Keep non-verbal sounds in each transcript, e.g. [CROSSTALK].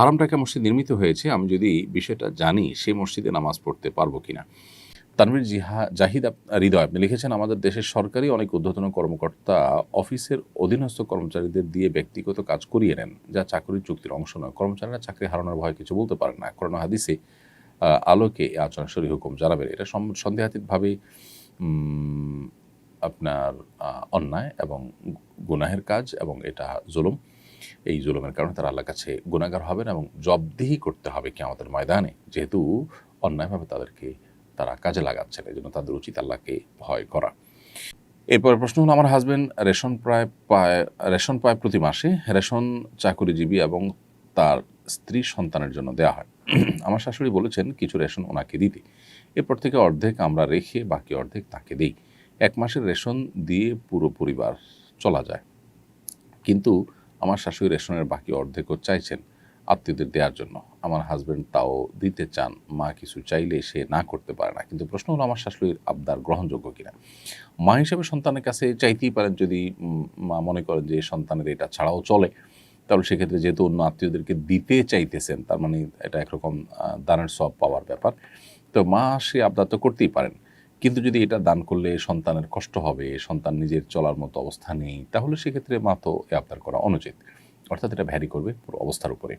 হারাম টাকা মসজিদ নির্মিত হয়েছে, আমি যদি বিষয়টা জানি, সেই মসজিদে নামাজ পড়তে পারব কিনা? তানভীর জিহা, জাহিদ হৃদয়, আপনি লিখেছেন, আমাদের দেশের সরকারি অনেক ঊর্ধ্বতন কর্মকর্তা অফিসের অধীনস্থ কর্মচারীদের দিয়ে ব্যক্তিগত কাজ করিয়ে নেন, যা চাকরির চুক্তির অংশ নয়। কর্মচারীরা চাকরি হারানোর ভয় কিছু বলতে পারেন না। করোনা হাদিসে আলোকে এই আচরণ সরি হুকুম জানাবেন। এটা সন্দেহাতীতভাবে আপনার অন্যায় এবং গুনাহের কাজ এবং এটা জুলুম। এই জুলুমের কারণে তারা আল্লাহর কাছে গুণাগার হবেন এবং জবদিহি করতে হবে কি আমাদের ময়দানে। যেহেতু অন্যায়ভাবে তাদেরকে তারা কাজে লাগাচ্ছেন এই জন্য তাদের উচিত আল্লাহকে ভয় করা। এরপর প্রশ্ন হলো, আমার হাজবেন্ড রেশন প্রায় পায়, রেশন পায় প্রতি মাসে, রেশন চাকুরিজীবী এবং তার স্ত্রী সন্তানের জন্য দেওয়া হয়। আমার শাশুড়ি বলেছেন, কিছু রেশন ওনাকে দিতে। এরপর থেকে অর্ধেক আমরা রেখে বাকি অর্ধেক তাকে দেই। এক মাসের রেশন দিয়ে পুরো পরিবার চলা যায়। কিন্তু আমার শাশুড়ি রেশনের বাকি অর্ধেকও চাইছেন আত্মীয়দের দেওয়ার জন্য। আমার হাজব্যান্ড তাও দিতে চান, মা কিছু চাইলে সে না করতে পারে না। কিন্তু প্রশ্ন হলো, আমার শাশুড়ির আবদার গ্রহণযোগ্য কিনা? মা হিসেবে সন্তানের কাছে চাইতেই পারেন যদি মা মনে করেন যে সন্তানের এটা ছাড়াও চলে। তাহলে সেক্ষেত্রে যেহেতু অন্য আত্মীয়দেরকে দিতে চাইতেছেন, তার মানে এটা একরকম দানের সব পাওয়ার ব্যাপার। তো মা সে আবদার তো করতেই পারেন। কিন্তু যদি এটা দান করলে সন্তানের কষ্ট হবে, সন্তান নিজের চলার মতো অবস্থা নেই, তাহলে সেক্ষেত্রে মা তো আবদার করা অনুচিত। অর্থাৎ এটা ভ্যারি করবে পুরো অবস্থার উপরে।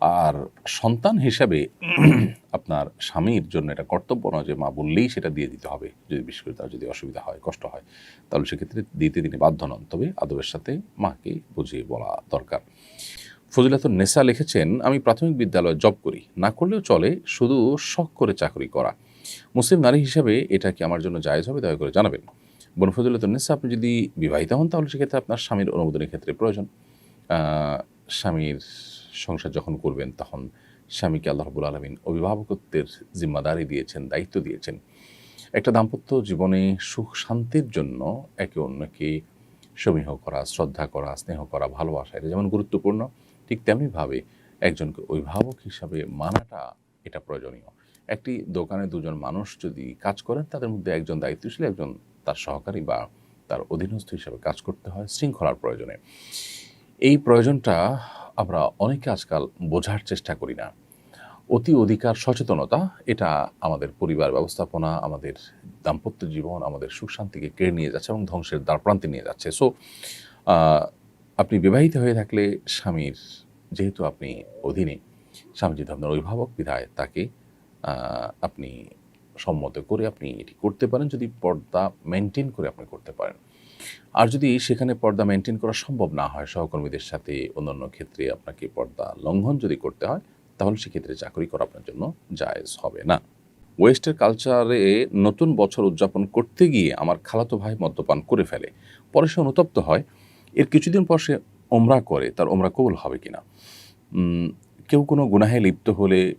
আর সন্তান হিসাবে [CLEARS THROAT] আপনার স্বামীর জন্য এটা কর্তব্য নয় যে মা বললেই সেটা দিয়ে দিতে হবে। যদি বিশেষ করে তার যদি অসুবিধা হয়, কষ্ট হয়, তাহলে সেক্ষেত্রে দিতে তিনি বাধ্য নন। তবে আদবের সাথে মাকে বুঝিয়ে বলা দরকার। ফজিলাতুন নেসা লিখেছেন, আমি প্রাথমিক বিদ্যালয়ে জব করি। না করলেও চলে শুধু শখ করে চাকরি করা। মুসলিম নারী হিসাবে এটা কি আমার জন্য জায়েজ হবে? দয়া করে জানাবেন। বোন আপনি যদি বিবাহিত হন, তাহলে সেক্ষেত্রে আপনার স্বামীর অনুমোদনের ক্ষেত্রে প্রয়োজন। স্বামীর সংসার যখন করবেন, তখন স্বামীকে আল্লাহ রবুল আলমিন অভিভাবকত্বের জিম্মাদারি দিয়েছেন, দায়িত্ব দিয়েছেন। একটা দাম্পত্য জীবনে সুখ শান্তির জন্য একে অন্যকে সমীহ করা, শ্রদ্ধা করা, স্নেহ করা, ভালোবাসা, এটা যেমন গুরুত্বপূর্ণ, ঠিক তেমনিভাবে একজনকে অভিভাবক হিসাবে মানাটা এটা প্রয়োজনীয়। একটি দোকানে দুজন মানুষ যদি কাজ করেন, তাদের মধ্যে একজন দায়িত্বশীল, একজন তার সহকারী বা তার অধীনস্থ হিসাবে কাজ করতে হয় শৃঙ্খলার প্রয়োজনে। এই প্রয়োজনটা আমরা অনেকে আজকাল বোঝার চেষ্টা করি না। অতি অধিকার সচেতনতা, এটা আমাদের পরিবার ব্যবস্থাপনা, আমাদের দাম্পত্য জীবন, আমাদের সুখ শান্তিকে কেড়ে নিয়ে যাচ্ছে এবং ধ্বংসের দ্বারপ্রান্তে নিয়ে যাচ্ছে। সো আপনি বিবাহিত হয়ে থাকলে স্বামীর, যেহেতু আপনি অধীনে স্বামী যেহেতু আপনার অভিভাবক, বিধায় তাকে আপনি সম্মত করে আপনি এটি করতে পারেন, যদি পর্দা মেনটেন করে আপনি করতে পারেন। আর যদি সেখানে পর্দা মেনটেন করা সম্ভব না হয়, সহকর্মীদের সাথে অন্যান্য ক্ষেত্রে আপনাকে পর্দা লঙ্ঘন যদি করতে হয়, তাহলে সেক্ষেত্রে চাকরি করা আপনার জন্য জায়েজ হবে না। ওয়েস্টের কালচারে নতুন বছর উদযাপন করতে গিয়ে আমার খালাতো ভাই মদ্যপান করে ফেলে। পরে সে অনুতপ্ত হয়। এর কিছুদিন পর সে ওমরা করে, তার ওমরা কবুল হবে কিনা। কেউ কোনো গুনাহে লিপ্ত হলে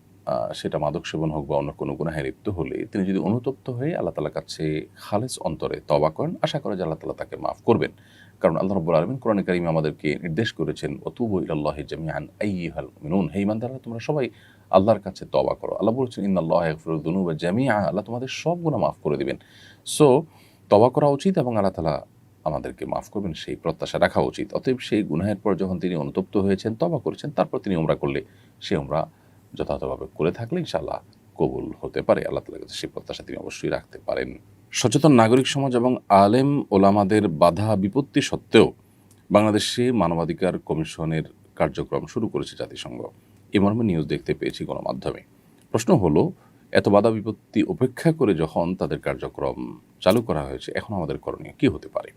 সেটা মাদক সেবন হোক বা অন্য কোনো গুনাহে লিপ্ত হলে তিনি যদি অনুতপ্ত হয়ে আল্লাহ তালার কাছে খালেজ অন্তরে তবা করেন, আশা করে যে আল্লাহ তালা তাকে মাফ করবেন। কারণ আল্লাহ রব্বুল আলমিন কোরআন কারিমে আমাদেরকে নির্দেশ করেছেন অতুবু ইল্লাহ জামিয়ান আইহাল মিনুন হে ইমানদাররা, তোমরা সবাই আল্লাহর কাছে তবা করো। আল্লাহ বলছেন, ইন্নাল্লাহ ইয়াগফিরুদ-দুনুব জামিআ। আল্লাহ তোমাদের সব গুনাহ মাফ করে দিবেন। সো তবা করা উচিত এবং আল্লাহ তালা আমাদেরকে মাফ করবেন, সেই প্রত্যাশা রাখা উচিত। অতএব সেই গুনাহের পর যখন তিনি অনুতপ্ত হয়েছেন তবা করেছেন, তারপর তিনি ওমরা করলে সে ওমরা যথাযথভাবে করে থাকলে ইনশাআল্লাহ কবুল হতে পারে। আল্লাহ তালার কাছে সেই প্রত্যাশা তিনি অবশ্যই রাখতে পারেন। সচেতন নাগরিক সমাজ এবং আলেম ওলামাদের বাধা বিপত্তি সত্ত্বেও বাংলাদেশে মানবাধিকার কমিশনের কার্যক্রম শুরু করেছে জাতিসংঘ। এ মর্মে নিউজ দেখতে পেয়েছি গণমাধ্যমে। প্রশ্ন হলো, এত বাধা বিপত্তি উপেক্ষা করে যখন তাদের কার্যক্রম চালু করা হয়েছে, এখন আমাদের করণীয় কী হতে পারে?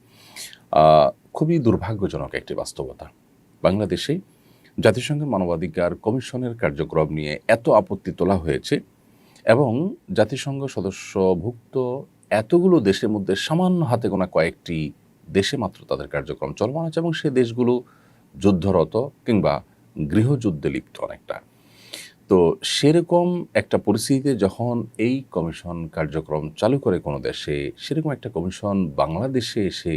খুবই দুর্ভাগ্যজনক একটি বাস্তবতা। বাংলাদেশে জাতিসংঘের মানবাধিকার কমিশনের কার্যক্রম নিয়ে এত আপত্তি তোলা হয়েছে এবং জাতিসংঘ সদস্যভুক্ত এতগুলো দেশের মধ্যে সামান্য হাতে গোনা কয়েকটি দেশে মাত্র তাদের কার্যক্রম চলমান আছে এবং সে দেশগুলো যুদ্ধরত কিংবা গৃহযুদ্ধে লিপ্ত অনেকটা। তো সেরকম একটা পরিস্থিতিতে যখন এই কমিশন কার্যক্রম চালু করে কোনো দেশে, সেরকম একটা কমিশন বাংলাদেশে এসে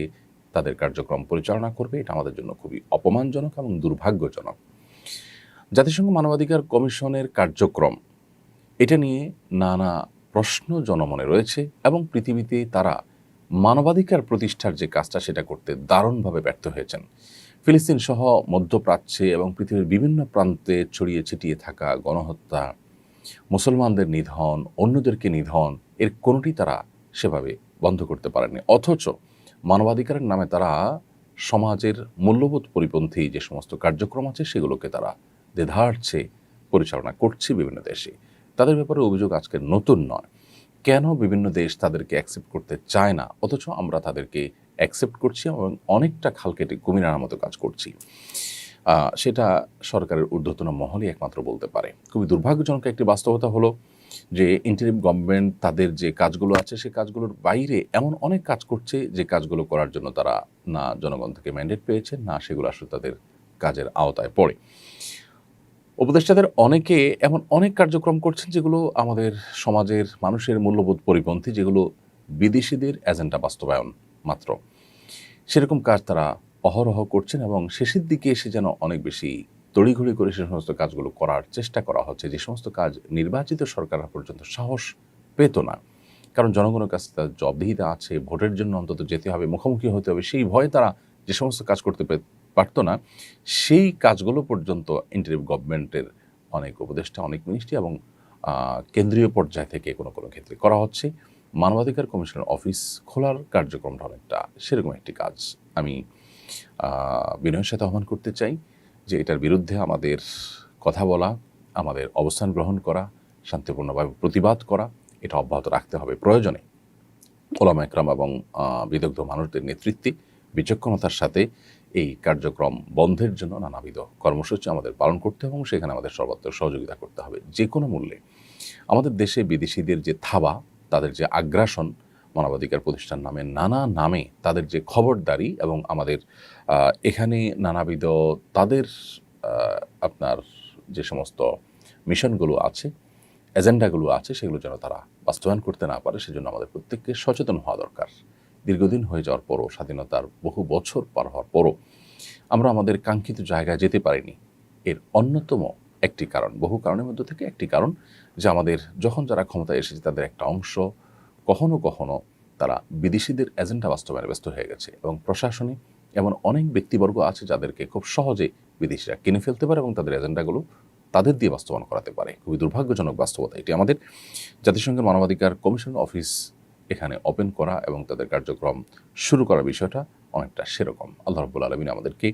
তাদের কার্যক্রম পরিচালনা করবে, এটা আমাদের জন্য খুবই অপমানজনক এবং দুর্ভাগ্যজনক। জাতিসংঘ মানবাধিকার কমিশনের কার্যক্রম। এটা নিয়ে নানা প্রশ্ন জনমনে রয়েছে এবং পৃথিবীতে তারা মানবাধিকার প্রতিষ্ঠার যে কাজটা সেটা করতে দারুণভাবে ব্যর্থ হয়েছেন। ফিলিস্তিন সহ মধ্যপ্রাচ্যে এবং পৃথিবীর বিভিন্ন প্রান্তে ছড়িয়ে ছিটিয়ে থাকা গণহত্যা, মুসলমানদের নিধন, অন্যদেরকে নিধন, এর কোনোটি তারা সেভাবে বন্ধ করতে পারেনি অথচ মানবাধিকারের নামে তারা সমাজের মূল্যবোধ পরিপন্থী যে সমস্ত কার্যক্রম আছে সেগুলোকে তারা দেধারছে পরিচালনা করছে বিভিন্ন দেশে। তাদের ব্যাপারে অভিযোগ আজকে নতুন নয়। কেন বিভিন্ন দেশ তাদেরকে অ্যাকসেপ্ট করতে চায় না? অথচ আমরা তাদেরকে অ্যাকসেপ্ট করছি এবং অনেকটা খাল কেটে কুমির আনার মতো কাজ করছি। সেটা সরকারের ঊর্ধ্বতন মহলই একমাত্র বলতে পারে। খুবই দুর্ভাগ্যজনক একটি বাস্তবতা হলো যে ইন্টারিম গভর্নমেন্ট তাদের যে কাজগুলো আছে সেই কাজগুলোর বাইরে এমন অনেক কাজ করছে যে কাজগুলো করার জন্য তারা না জনগণ থেকে ম্যান্ডেট পেয়েছে, না সেগুলো আসলে তাদের কাজের আওতায় পড়ে। উপদেষ্টাদের অনেকে এমন অনেক কার্যক্রম করছেন যেগুলো আমাদের সমাজের মানুষের মূল্যবোধ পরিপন্থী, যেগুলো বিদেশিদের এজেন্ডা বাস্তবায়ন মাত্র। সেরকম কাজ তারা অহরহ করছেন এবং শেষের দিকে এসে যেন অনেক বেশি তড়িঘড়ি করে সে সমস্ত কাজগুলো করার চেষ্টা করা হচ্ছে, যে সমস্ত কাজ নির্বাচিত সরকার পর্যন্ত সাহস পেত না। কারণ জনগণের কাছে তার জবাবদিহিতা আছে, ভোটের জন্য অন্তত যেতে হবে, মুখোমুখি হতে হবে, সেই ভয়ে তারা যে সমস্ত কাজ করতে পারতো না, সেই কাজগুলো পর্যন্ত ইন্টারিম গভর্নমেন্টের অনেক উপদেষ্টা, অনেক মিনিস্ট্রি এবং কেন্দ্রীয় পর্যায় থেকে কোনো কোনো ক্ষেত্রে করা হচ্ছে। মানবাধিকার কমিশনের অফিস খোলার কার্যক্রমটা অনেকটা সেরকম একটি কাজ। আমি বিনয়ের সাথে আহ্বান করতে চাই যে এটার বিরুদ্ধে আমাদের কথা বলা, আমাদের অবস্থান গ্রহণ করা, শান্তিপূর্ণভাবে প্রতিবাদ করা, এটা অব্যাহত রাখতে হবে প্রয়োজনে। ওলামা একরাম এবং বিদগ্ধ মানুষদের নেতৃত্বে বিচক্ষণতার সাথে এই কার্যক্রম বন্ধের জন্য নানাবিধ কর্মসূচি আমাদের পালন করতে হবে এবং সেখানে আমাদের সর্বত্র সহযোগিতা করতে হবে। যে কোনো মূল্যে। আমাদের দেশে বিদেশিদের যে থাবা, তাদের যে আগ্রাসন, মানবাধিকার প্রতিষ্ঠান নামে নানা নামে তাদের যে খবরদারি এবং আমাদের এখানে নানাবিধ তাদের আপনার যে সমস্ত মিশনগুলো আছে, এজেন্ডাগুলো আছে, সেগুলো যেন তারা বাস্তবায়ন করতে না পারে, সেজন্য আমাদের প্রত্যেককে সচেতন হওয়া দরকার। দীর্ঘদিন হয়ে যাওয়ার পরও, স্বাধীনতার বহু বছর পার হওয়ার পরও আমরা আমাদের কাঙ্ক্ষিত জায়গায় যেতে পারিনি। এর অন্যতম একটি কারণ, বহু কারণের মধ্যে থেকে একটি কারণ যে আমাদের যখন যারা ক্ষমতায় এসেছে তাদের একটা অংশ কখনো কখনো তারা বিদেশিদের এজেন্ডা বাস্তবায়নে ব্যস্ত হয়ে গেছে এবং প্রশাসনে এমন অনেক ব্যক্তিবর্গ আছে যাদেরকে খুব সহজে বিদেশিরা কিনে ফেলতে পারে এবং তাদের এজেন্ডাগুলো তাদের দিয়ে বাস্তবায়ন করাতে পারে। খুবই দুর্ভাগ্যজনক বাস্তবতা এটি আমাদের। জাতিসংঘের মানবাধিকার কমিশন অফিস এখানে ওপেন করা এবং তাদের কার্যক্রম শুরু করা বিষয়টা অনেকটা সেরকম। আল্লাহ রব্বুল আলমিন আমাদেরকে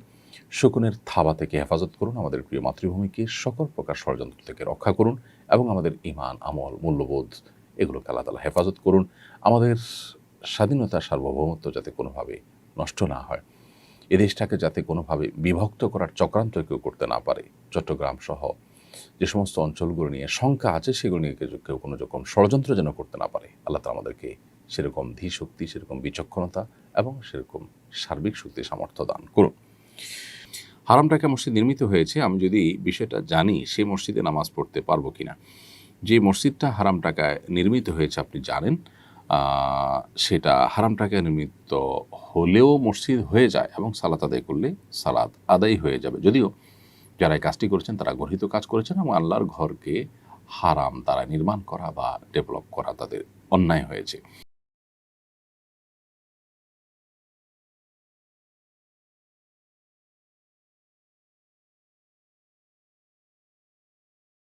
শকুনের থাবা থেকে হেফাজত করুন, আমাদের প্রিয় মাতৃভূমিকে সকল প্রকার ষড়যন্ত্র থেকে রক্ষা করুন এবং আমাদের ইমান আমল, মূল্যবোধ এগুলোকে আল্লাহ তালা হেফাজত করুন। আমাদের স্বাধীনতা সার্বভৌমত্ব যাতে কোনোভাবে নষ্ট না হয়, এ দেশটাকে যাতে কোনোভাবে বিভক্ত করার চক্রান্ত কেউ করতে না পারে, চট্টগ্রাম সহ যে সমস্ত অঞ্চলগুলো নিয়ে শঙ্কা আছে, সেগুলো নিয়ে কেউ কেউ কোনো রকম ষড়যন্ত্র যেন করতে না পারে। আল্লাহ তালা আমাদেরকে সেরকম ধী শক্তি সেরকম বিচক্ষণতা এবং সেরকম সার্বিক শক্তি, সামর্থ্য দান করুন। হারাম টাকা মসজিদ নির্মিত হয়েছে। আমি যদি বিষয়টা জানি, সেই মসজিদে নামাজ পড়তে পারব কিনা? যে মসজিদটা হারাম টাকায় নির্মিত হয়েছে, আপনি জানেন সেটা হারাম টাকায় নির্মিত হলেও মসজিদ হয়ে যায় এবং সালাত আদায় করলে সালাদ আদায় হয়ে যাবে। যদিও যারা এই কাজটি করেছেন, তারা গর্হিত কাজ করেছেন এবং আল্লাহর ঘরকে হারাম তারা নির্মাণ করা বা ডেভেলপ করা তাদের অন্যায় হয়েছে।